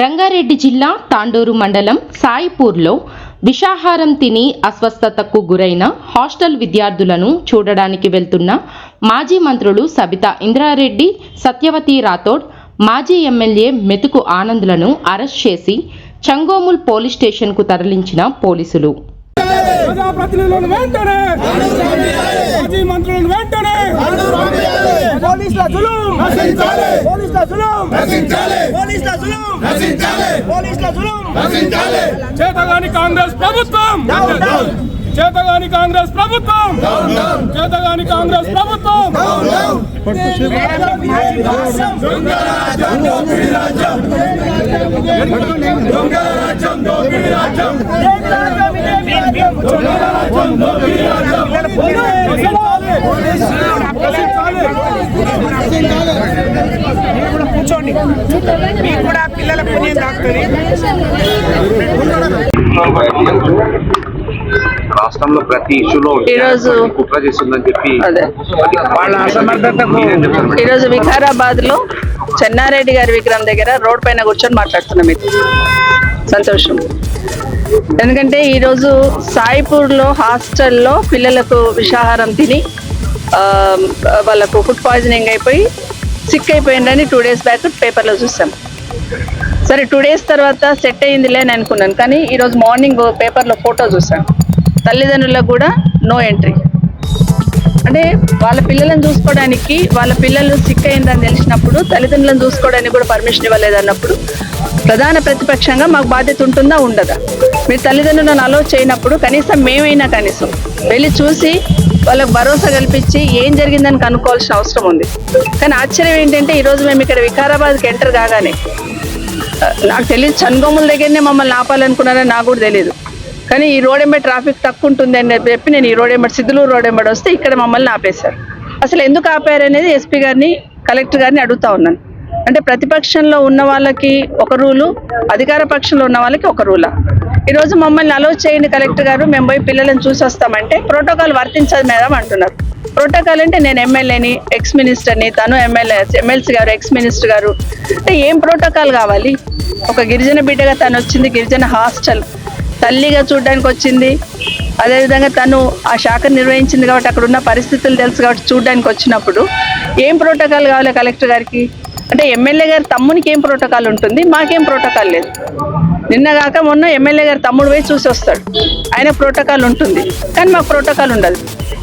రంగారెడ్డి జిల్లా తాండూరు మండలం సాయిపూర్లో విషాహారం తిని అస్వస్థతకు గురైన హాస్టల్ విద్యార్థులను చూడడానికి వెళ్తున్న మాజీ మంత్రులు సబితా ఇంద్రారెడ్డి సత్యవతి రాథోడ్ మాజీ ఎమ్మెల్యే మెతుకు ఆనంద్లను అరెస్ట్ చేసి చంగోముల్ పోలీస్ స్టేషన్కు తరలించిన పోలీసులు. ప్రజాప్రతినిధులను వెంటనే మాజీ మంత్రులను వెంటనే పోలీసుల జులుం పోలీసుల జులుం పోలీసుల జులుం పోలీసుల జులుం చేతగాని కాంగ్రెస్ ప్రభుత్వం చేతగాని కాంగ్రెస్ ప్రభుత్వం చేతగాని కాంగ్రెస్ ప్రభుత్వం కూర్చోండి మీకు కూడా పిల్లల పుణ్యం దాక్కుతుంది రాష్ట్రంలో ప్రతి ఇష్యూలో ఈరోజు కుట్ర చేస్తుందని చెప్పి అదే. వాళ్ళ మేడం? ఈరోజు వికారాబాద్లో చెన్నారెడ్డి గారి విగ్రహం దగ్గర రోడ్ పైన కూర్చొని మాట్లాడుతున్నాం మీకు సంతోషం. ఎందుకంటే ఈరోజు సాయిపూర్లో హాస్టల్లో పిల్లలకు విషాహారం తిని వాళ్ళకు ఫుడ్ పాయిజనింగ్ అయిపోయి సిక్ అయిపోయిందని టూ డేస్ బ్యాక్ పేపర్లో చూసాం. సరే టూ డేస్ తర్వాత సెట్ అయ్యిందిలే అని అనుకున్నాను. కానీ ఈరోజు మార్నింగ్ పేపర్లో ఫోటో చూసాను తల్లిదండ్రులకు కూడా నో ఎంట్రీ అంటే వాళ్ళ పిల్లలను చూసుకోవడానికి వాళ్ళ పిల్లలు సిక్ అయిందని తెలిసినప్పుడు తల్లిదండ్రులను చూసుకోవడానికి కూడా పర్మిషన్ ఇవ్వలేదు అన్నప్పుడు ప్రధాన ప్రతిపక్షంగా మాకు బాధ్యత ఉంటుందా? ఉండదా. మీరు తల్లిదండ్రులను అలో చేయనప్పుడు కనీసం మేమైనా కనీసం వెళ్ళి చూసి వాళ్ళకు భరోసా కల్పించి ఏం జరిగిందని కనుక్కోవాల్సిన అవసరం ఉంది. కానీ ఆశ్చర్యం ఏంటంటే ఈరోజు మేము ఇక్కడ వికారాబాద్కి ఎంటర్ కాగానే నాకు తెలియదు చన్గోముల దగ్గరనే మమ్మల్ని ఆపాలనుకున్నారని నాకు కూడా తెలియదు కానీ ఈ రోడ్ ఎంబడి ట్రాఫిక్ తక్కువ ఉంటుంది అని చెప్పి నేను ఈ రోడ్ ఎంబడి సిద్ధులూరు రోడ్ ఎంబడి వస్తే ఇక్కడ మమ్మల్ని ఆపేశారు. అసలు ఎందుకు ఆపారు అనేది ఎస్పీ గారిని కలెక్టర్ గారిని అడుగుతా ఉన్నాను. అంటే ప్రతిపక్షంలో ఉన్న వాళ్ళకి ఒక రూలు అధికార పక్షంలో ఉన్న వాళ్ళకి ఒక రూలా. ఈరోజు మమ్మల్ని అలో చేయండి కలెక్టర్ గారు మేము పోయి పిల్లలను చూసి వస్తామంటే ప్రోటోకాల్ వర్తించదు మేడం అంటున్నారు. ప్రోటోకాల్ అంటే నేను ఎమ్మెల్యేని ఎక్స్ మినిస్టర్ని తను ఎమ్మెల్యే ఎమ్మెల్సీ గారు ఎక్స్ మినిస్టర్ గారు. అంటే ఏం ప్రోటోకాల్ కావాలి? ఒక గిరిజన బిడ్డగా తను వచ్చింది గిరిజన హాస్టల్. తల్లిగా చూడడానికి వచ్చింది. అదేవిధంగా తను ఆ శాఖ నిర్వహించింది కాబట్టి అక్కడ ఉన్న పరిస్థితులు తెలుసు కాబట్టి చూడడానికి వచ్చినప్పుడు ఏం ప్రోటోకాల్ కావాలి కలెక్టర్ గారికి? అంటే ఎమ్మెల్యే గారి తమ్మునికి ఏం ప్రోటోకాల్ ఉంటుంది? మాకేం ప్రోటోకాల్ లేదు. నిన్న కాక మొన్న ఎమ్మెల్యే గారి తమ్ముడు పోయి చూసి వస్తాడు. ఆయన ప్రోటోకాల్ ఉంటుంది. కానీ మాకు ప్రోటోకాల్ ఉండదు.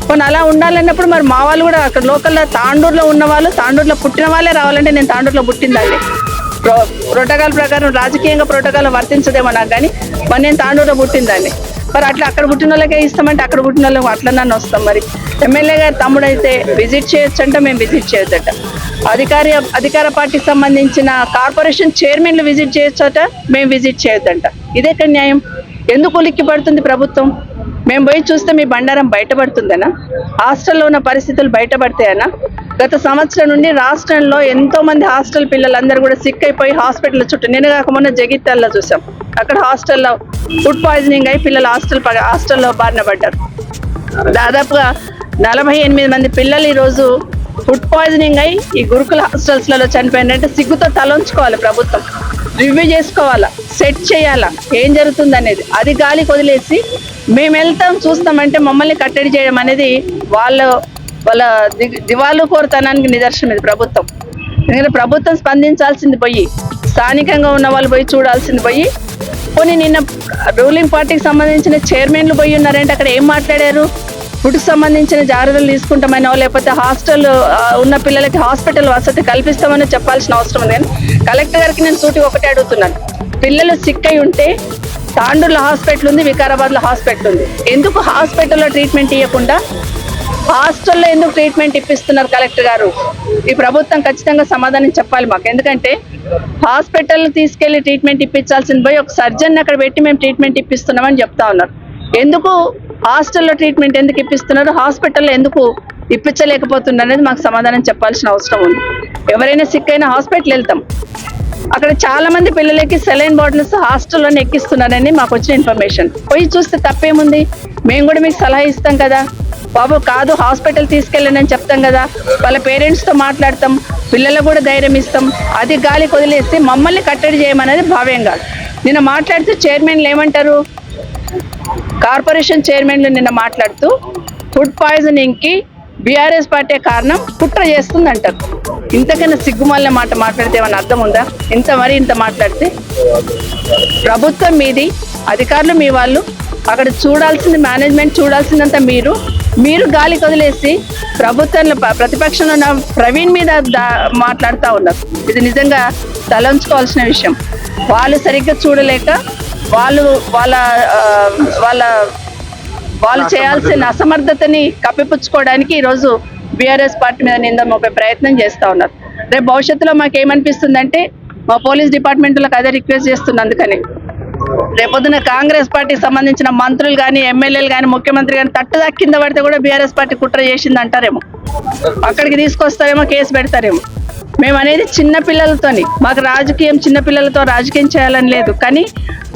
కొన్ని అలా ఉండాలన్నప్పుడు మరి మా వాళ్ళు కూడా అక్కడ లోకల్లో తాండూరులో ఉన్న వాళ్ళు తాండూరులో పుట్టిన వాళ్ళే రావాలంటే నేను తాండూరులో పుట్టిందండి ప్రోటోకాల్ ప్రకారం రాజకీయంగా ప్రోటోకాల్ వర్తించదేమో నాకు కానీ మరి నేను తాండూరులో పుట్టిందాన్ని. మరి అట్లా అక్కడ పుట్టిన వాళ్ళకే ఇస్తామంటే అక్కడ పుట్టిన వాళ్ళకి అట్లనే వస్తాం మరి. ఎమ్మెల్యే గారి తమ్ముడు అయితే విజిట్ చేయొచ్చు అంటే మేము విజిట్ చేయొద్దట. అధికారి అధికార పార్టీకి సంబంధించిన కార్పొరేషన్ చైర్మన్లు విజిట్ చేయొచ్చట మేము విజిట్ చేయొద్దంట. ఇదే న్యాయం? ఎందుకు ఉలిక్కి పడుతుంది ప్రభుత్వం? మేము పోయి చూస్తే మీ బండారం బయటపడుతుందనా? హాస్టల్లో ఉన్న పరిస్థితులు బయటపడతాయనా? గత సంవత్సరం నుండి రాష్ట్రంలో ఎంతో మంది హాస్టల్ పిల్లలందరూ కూడా సిక్ అయిపోయి హాస్పిటల్ చుట్టూ నేను కాక మొన్న జగిత్యాల్లో చూసాం అక్కడ హాస్టల్లో ఫుడ్ పాయిజనింగ్ అయి పిల్లలు హాస్టల్ హాస్టల్లో బారిన పడ్డారు. దాదాపుగా నలభై ఎనిమిది మంది పిల్లలు ఈరోజు ఫుడ్ పాయిజనింగ్ అయి ఈ గురుకుల హాస్టల్స్లలో చనిపోయినంటే సిగ్గుతో తలంచుకోవాలి ప్రభుత్వం. రివ్యూ చేసుకోవాలా? సెట్ చేయాలా? ఏం జరుగుతుంది అనేది? అది గాలికి వదిలేసి మేము వెళ్తాం చూస్తామంటే మమ్మల్ని కట్టడి చేయడం అనేది వాళ్ళు వాళ్ళ ది- దివాలు కోరుతనానికి నిదర్శనం ఇది ప్రభుత్వం. ఎందుకంటే ప్రభుత్వం స్పందించాల్సింది పోయి స్థానికంగా ఉన్న వాళ్ళు పోయి చూడాల్సింది పోయి పోనీ నిన్న రూలింగ్ పార్టీకి సంబంధించిన చైర్మన్లు పోయి ఉన్నారంటే అక్కడ ఏం మాట్లాడారు? ఫుడ్కి సంబంధించిన జాగ్రత్తలు తీసుకుంటామనో లేకపోతే హాస్టల్ ఉన్న పిల్లలకి హాస్పిటల్ వసతి కల్పిస్తామని చెప్పాల్సిన అవసరం ఉంది. కానీ కలెక్టర్ గారికి నేను సూటిగా ఒకటే అడుగుతున్నాను. పిల్లలు సిక్ అయి ఉంటే తాండూరులో హాస్పిటల్ ఉంది వికారాబాద్లో హాస్పిటల్ ఉంది. ఎందుకు హాస్పిటల్లో ట్రీట్మెంట్ ఇవ్వకుండా హాస్టల్లో ఎందుకు ట్రీట్మెంట్ ఇప్పిస్తున్నారు కలెక్టర్ గారు? ఈ ప్రభుత్వం ఖచ్చితంగా సమాధానం చెప్పాలి మాకు. ఎందుకంటే హాస్పిటల్ తీసుకెళ్ళి ట్రీట్మెంట్ ఇప్పించాల్సింది పోయి ఒక సర్జన్ అక్కడ పెట్టి మేము ట్రీట్మెంట్ ఇప్పిస్తున్నామని చెప్తా ఉన్నారు. ఎందుకు హాస్టల్లో ట్రీట్మెంట్ ఎందుకు ఇప్పిస్తున్నారు? హాస్పిటల్లో ఎందుకు ఇప్పించలేకపోతున్నారు అనేది మాకు సమాధానం చెప్పాల్సిన అవసరం ఉంది. ఎవరైనా సిక్ అయినా హాస్పిటల్ వెళ్తాం. అక్కడ చాలా మంది పిల్లలకి సెలైన్ బాటిల్స్ హాస్టల్లోనే ఎక్కిస్తున్నారని మాకు వచ్చిన ఇన్ఫర్మేషన్ పోయి చూస్తే తప్పేముంది? మేము కూడా మీకు సలహా ఇస్తాం కదా. బాబు కాదు హాస్పిటల్ తీసుకెళ్ళండి అని చెప్తాం కదా. వాళ్ళ పేరెంట్స్తో మాట్లాడతాం పిల్లలకు కూడా ధైర్యం ఇస్తాం. అది గాలి వదిలేసి మమ్మల్ని కట్టడి చేయమనేది భావ్యం కాదు. నిన్న మాట్లాడుతూ చైర్మన్లు ఏమంటారు? కార్పొరేషన్ చైర్మన్లు నిన్న మాట్లాడుతూ ఫుడ్ పాయిజనింగ్కి బీఆర్ఎస్ పార్టీ కారణం కుట్ర చేస్తుంది అంటారు ఇంతకన్నా సిగ్గుమాలిన మాట మాట్లాడితే ఏమైనా అర్థం ఉందా? ఇంత మరి ఇంత మాట్లాడితే. ప్రభుత్వం మీది అధికారులు మీ వాళ్ళు. అక్కడ చూడాల్సింది మేనేజ్మెంట్ చూడాల్సిందంతా మీరు. మీరు గాలికి వదిలేసి ప్రభుత్వంలో ప్రతిపక్షంలో ఉన్న ప్రవీణ్ మీద మాట్లాడుతూ ఉన్నారు. ఇది నిజంగా తలంచుకోవాల్సిన విషయం. వాళ్ళు సరిగ్గా చూడలేక వాళ్ళు వాళ్ళ వాళ్ళ వాళ్ళు చేయాల్సిన అసమర్థతని కప్పిపుచ్చుకోవడానికి ఈరోజు బీఆర్ఎస్ పార్టీ మీద నింద మోపే ప్రయత్నం చేస్తూ ఉన్నారు. రేపు భవిష్యత్తులో మాకు ఏమనిపిస్తుందంటే మా పోలీస్ డిపార్ట్మెంట్లకు అదే రిక్వెస్ట్ చేస్తున్నా అందుకని రేపొద్దున కాంగ్రెస్ పార్టీకి సంబంధించిన మంత్రులు కానీ ఎమ్మెల్యేలు కానీ ముఖ్యమంత్రి కానీ తట్టుదా కింద పడితే కూడా బీఆర్ఎస్ పార్టీ కుట్ర చేసింది అంటారేమో అక్కడికి తీసుకొస్తారేమో కేసు పెడతారేమో. మేము అనేది చిన్న పిల్లలతోని మాకు రాజకీయం చిన్న పిల్లలతో రాజకీయం చేయాలని లేదు. కానీ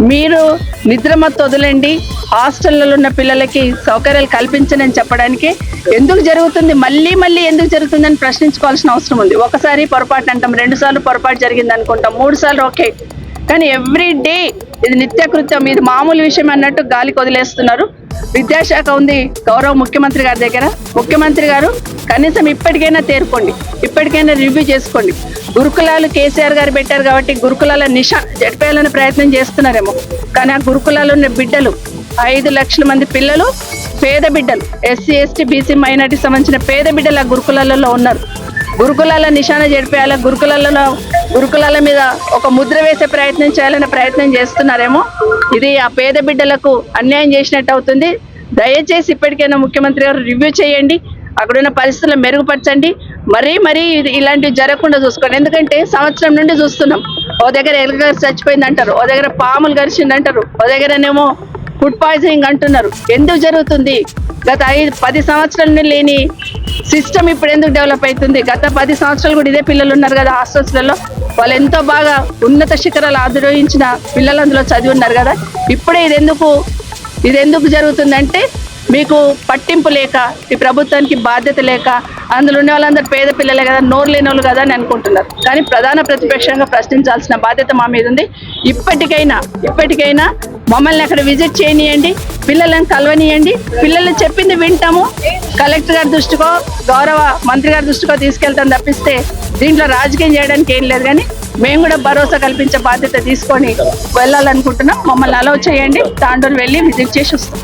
మీరు నిద్రమత్తు వదిలేండి హాస్టల్లో ఉన్న పిల్లలకి సౌకర్యాలు కల్పించనని చెప్పడానికి ఎందుకు జరుగుతుంది మళ్ళీ మళ్ళీ ఎందుకు జరుగుతుందని ప్రశ్నించుకోవాల్సిన అవసరం ఉంది. ఒకసారి పొరపాటు అంటాం రెండు సార్లు పొరపాటు జరిగింది అనుకుంటాం మూడు సార్లు ఓకే. కానీ ఎవ్రీ డే ఇది నిత్యకృత్యం ఇది మామూలు విషయం అన్నట్టు గాలికి వదిలేస్తున్నారు విద్యాశాఖ ఉంది గౌరవ ముఖ్యమంత్రి గారి దగ్గర. ముఖ్యమంత్రి గారు కనీసం ఇప్పటికైనా తేరుకోండి ఇప్పటికైనా రివ్యూ చేసుకోండి. గురుకులాలు కేసీఆర్ గారు పెట్టారు కాబట్టి గురుకులాల నిషా జడిపేయాలని ప్రయత్నం చేస్తున్నారేమో. కానీ ఆ గురుకులాలు ఉన్న బిడ్డలు ఐదు లక్షల మంది పిల్లలు పేద బిడ్డలు ఎస్సీ ఎస్టీ బీసీ మైనార్టీ సంబంధించిన పేద బిడ్డలు ఆ గురుకులాలలో ఉన్నారు. గురుకులాల నిశాన జరిపేయాలి? గురుకులాలలో గురుకులాల మీద ఒక ముద్ర వేసే ప్రయత్నం చేయాలనే ప్రయత్నం చేస్తున్నారేమో? ఇది ఆ పేద బిడ్డలకు అన్యాయం చేసినట్టు అవుతుంది. దయచేసి ఇప్పటికైనా ముఖ్యమంత్రి గారు రివ్యూ చేయండి. అక్కడున్న పరిస్థితులను మెరుగుపరచండి. మరీ మరీ ఇది- ఇలాంటివి జరగకుండా చూసుకోండి. ఎందుకంటే సంవత్సరం నుండి చూస్తున్నాం. ఓ దగ్గర ఎలుక చచ్చిపోయింది అంటారు ఓ దగ్గర పాములు గరిచింది అంటారు ఓ దగ్గరనేమో ఫుడ్ పాయిజనింగ్ అంటున్నారు. ఎందుకు జరుగుతుంది? గత ఐదు పది సంవత్సరాల లేని సిస్టమ్ ఇప్పుడు ఎందుకు డెవలప్ అవుతుంది? గత పది సంవత్సరాలు కూడా ఇదే పిల్లలు ఉన్నారు కదా హాస్టల్స్లలో. వాళ్ళు ఎంతో బాగా ఉన్నత శిఖరాలు ఆదిరోహించిన పిల్లలు అందులో చదివి ఉన్నారు కదా. ఇప్పుడే ఇది ఎందుకు ఇది ఎందుకు జరుగుతుందంటే మీకు పట్టింపు లేక ఈ ప్రభుత్వానికి బాధ్యత లేక అందులో ఉన్న వాళ్ళందరూ పేద పిల్లలే కదా నోరు లేని వాళ్ళు కదా అని అనుకుంటున్నారు. కానీ ప్రధాన ప్రతిపక్షంగా ప్రశ్నించాల్సిన బాధ్యత మా మీద ఉంది. ఇప్పటికైనా ఇప్పటికైనా మమ్మల్ని అక్కడ విజిట్ చేయనియండి పిల్లలను కలవనియండి. పిల్లలు చెప్పింది వింటాము. కలెక్టర్ గారి దృష్టికో గౌరవ మంత్రి గారి దృష్టికో తీసుకెళ్తాం తప్పిస్తే దీంట్లో రాజకీయం చేయడానికి ఏం లేదు కానీ మేము కూడా భరోసా కల్పించే బాధ్యత తీసుకొని వెళ్ళాలనుకుంటున్నాం. మమ్మల్ని అలవ్ చేయండి. తాండూరు వెళ్ళి విజిట్ చేసి వస్తాం.